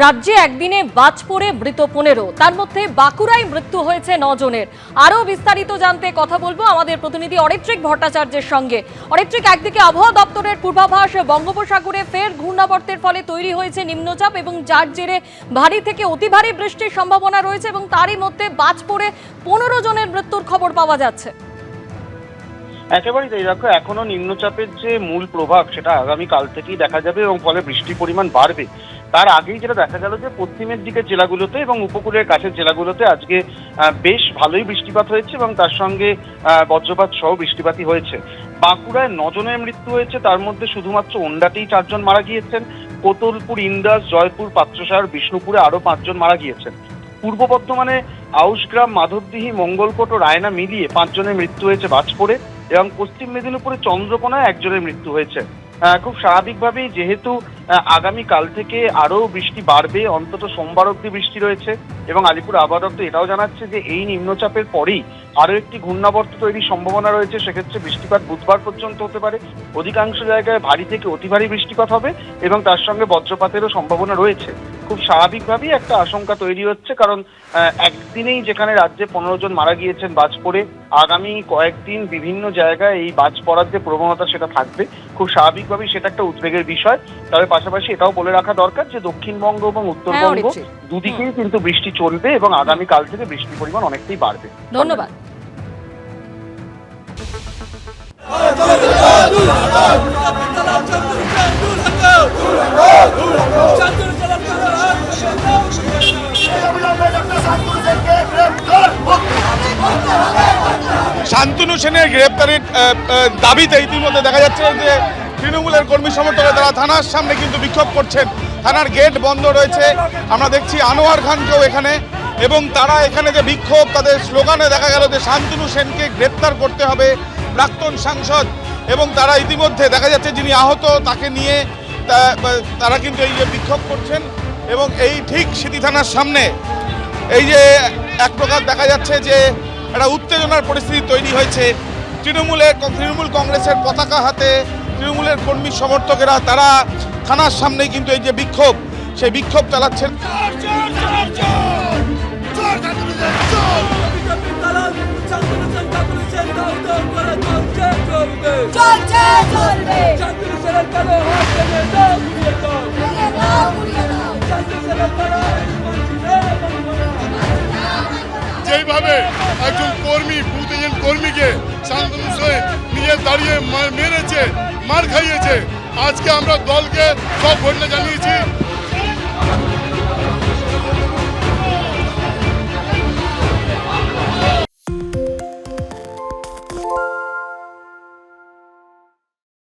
রাজ্যে একদিনে বাজ পড়ে মৃত পনেরো। তার মধ্যে বাঁকুড়ায় মৃত্যু হয়েছে নজনের। আরও বিস্তারিত জানতে কথা বলব আমাদের প্রতিনিধি অরিত্রিক ভট্টাচার্যের সঙ্গে। অরিত্রিক, একদিকে আবহাওয়া দপ্তরের পূর্বাভাস, বঙ্গোপসাগরে ফের ঘূর্ণাবর্তের ফলে তৈরি হয়েছে নিম্নচাপ এবং যার জেরে ভারী থেকে অতি ভারী বৃষ্টির সম্ভাবনা রয়েছে এবং তারই মধ্যে বাজ পড়ে পনেরো জনের মৃত্যুর খবর পাওয়া যাচ্ছে। একেবারেই তাই দেখো, এখনও নিম্নচাপের যে মূল প্রভাব, সেটা আগামী কাল থেকেই দেখা যাবে এবং ফলে বৃষ্টির পরিমাণ বাড়বে। তার আগেই যেটা দেখা গেল যে পশ্চিমের দিকের জেলাগুলোতে এবং উপকূলের কাছের জেলাগুলোতে আজকে বেশ ভালোই বৃষ্টিপাত হয়েছে এবং তার সঙ্গে বজ্রপাত সহ বৃষ্টিপাতই হয়েছে। বাঁকুড়ায় নজনের মৃত্যু হয়েছে, তার মধ্যে শুধুমাত্র ওন্ডাতেই চারজন মারা গিয়েছেন। কোতলপুর, ইন্দাস, জয়পুর, পাত্রসার, বিষ্ণুপুরে আরও পাঁচজন মারা গিয়েছেন। পূর্ব বর্ধমানে আউশগ্রাম, মাধবদিহি, মঙ্গলকোট ও রায়না মিলিয়ে পাঁচজনের মৃত্যু হয়েছে বাজপড়ে এবং পশ্চিম মেদিনীপুরে চন্দ্রকোনায় একজনের মৃত্যু হয়েছে। খুব স্বাভাবিকভাবেই যেহেতু আগামী কাল থেকে আরও বৃষ্টি বাড়বে, অন্তত সোমবার অব্দি বৃষ্টি রয়েছে, এবং আলিপুর আবহাওয়া দপ্তর এটাও জানাচ্ছে যে এই নিম্নচাপের পরেই আরও একটি ঘূর্ণাবর্ত তৈরির সম্ভাবনা রয়েছে, সেক্ষেত্রে বৃষ্টিপাত বুধবার পর্যন্ত হতে পারে। অধিকাংশ জায়গায় ভারী থেকে অতি ভারী বৃষ্টিপাত হবে, এবং তার সঙ্গে বজ্রপাতেরও সম্ভাবনা রয়েছে। খুব স্বাভাবিকভাবেই একটা আশঙ্কা তৈরি হচ্ছে, কারণ একদিনেই যেখানে রাজ্যে পনেরো জন মারা গিয়েছেন, বাজ পড়ে আগামী কয়েকদিন বিভিন্ন জায়গায় এই বাজ পড়ার যে প্রবণতা সেটা থাকবে খুব স্বাভাবিকভাবেই সেটা একটা উদ্বেগের বিষয় তবে পাশাপাশি এটাও বলে রাখা দরকার যে দক্ষিণবঙ্গ এবং উত্তরবঙ্গ দুদিকেই কিন্তু বৃষ্টি চলবে এবং আগামী কাল থেকে বৃষ্টির পরিমাণ অনেকটাই বাড়বে ধন্যবাদ শান্তনু সেনের গ্রেপ্তারের দাবিতে ইতিমধ্যে দেখা যাচ্ছে যে তৃণমূলের কর্মী সমর্থকরা তারা থানার সামনে কিন্তু বিক্ষোভ করছেন। থানার গেট বন্ধ রয়েছে। আমরা দেখছি আনোয়ার খানকেও এখানে এবং তারা এখানে যে বিক্ষোভ, তাদের স্লোগানে দেখা গেল যে শান্তনু সেনকে গ্রেপ্তার করতে হবে প্রাক্তন সাংসদ এবং তারা ইতিমধ্যে দেখা যাচ্ছে যিনি আহত, তাকে নিয়ে তারা কিন্তু এই যে বিক্ষোভ করছেন এবং এই ঠিক সিটি থানার সামনে এই যে এক প্রকার দেখা যাচ্ছে যে একটা উত্তেজনার পরিস্থিতি তৈরি হয়েছে। তৃণমূলের তৃণমূল কংগ্রেসের পতাকা হাতে তৃণমূলের কর্মী সমর্থকেরা, তারা থানার সামনেই কিন্তু এই যে বিক্ষোভ, সেই বিক্ষোভ চালাচ্ছেন যেইভাবে কর্মী, বুথ কর্মীকে শান্তনু সেন নিজে দাঁড়িয়ে মেরেছে, মার খাইয়েছে। আজকে আমরা দলকে সব ঘটনা জানিয়েছি।